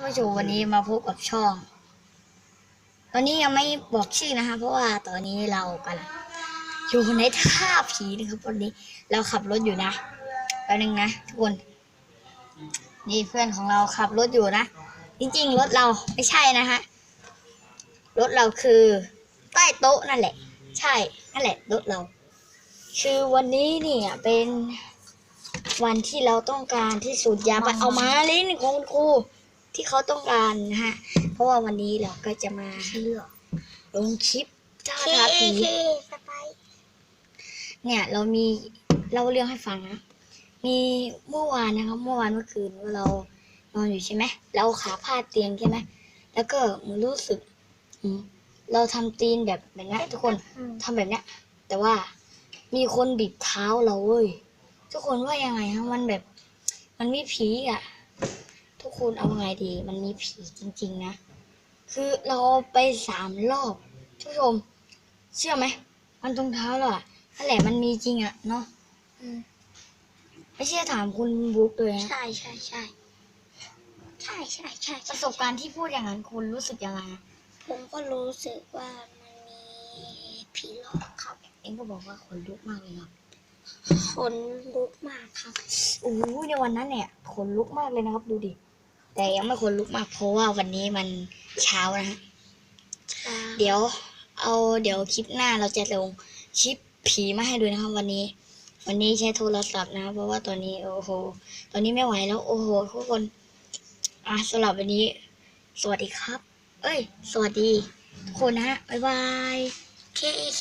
านผู้ชมวันนี้มาพบกับช่อง ตอนนี้ยังไม่บอกชื่อนะคะ เพราะว่าตอนนี้เรากำลังอยู่ในท่าผีนะครับวันนี้เราขับรถอยู่นะแป๊บนึงนะทุกคน นี่เพื่อนของเราขับรถอยู่นะ จริงๆ รถเราไม่ใช่นะฮะรถเราคือใต้โต๊ะนั่นแหละ ใช่นั่นแหละรถเรา คือวันนี้เนี่ยเป็นวันที่เราต้องการที่สูตรยาไปเอามาลิ้นของคุณครู ที่เขาต้องการนะฮะ เพราะว่าวันนี้เราก็จะมาเลือกลงคลิปจ้าทาผีสไปเนี่ยเรามีเล่าเรื่องให้ฟังนะ มีเมื่อวานนะครับ เมื่อวานเมื่อคืนเรานอนอยู่ใช่ไหมเราขาพาดเตียงใช่ไหมแล้วก็มันรู้สึกอืมเราทำตีนแบบแบบเนี้ยทุกคนทำแบบเนี้ย แต่ว่ามีคนบีบเท้าเราเว้ยทุกคนว่ายังไงฮะมันแบบ มันมีผีอะทุ กคนเอาไงดี มันมีผีจริง ๆ นะ คือเราไปสามรอบทุกผู้ชม เชื่อไหม มันตรงเท้าเราอะนั่นแหละมันมีจริงอะเนาะอืมไม่เชื่อถามคุณบุ๊กเลยนะ ใช่ใช่ใช่ใช่ใช่ใช่ประสบการณ์ที่พูดอย่างนั้นคุณรู้สึกยังไงอะผมก็รู้สึกว่ามันมีผีหลอกครับเองก็บอกว่าขนลุกมากเลยครับคนลุกมากครับ โอ้โหในวันนั้นเนี่ยขนลุกมากเลยนะครับ ดูดิ แต่ยังไม่ขนลุกมากเพราะว่าวันนี้มันเช้านะฮะเดี๋ยวเอาเดี๋ยวคลิปหน้าเราจะลงคลิปผีมาให้ดูนะครับวันนี้ วันนี้ใช้โทรศัพท์นะครับเพราะว่าตอนนี้โอ้โหตอนนี้ไม่ไหวแล้วโอ้โหทุกคนอะสำหรับวันนี้ สวัสดีครับ เอ้ย สวัสดีทุกคนนะฮะบ๊ายบายเคเค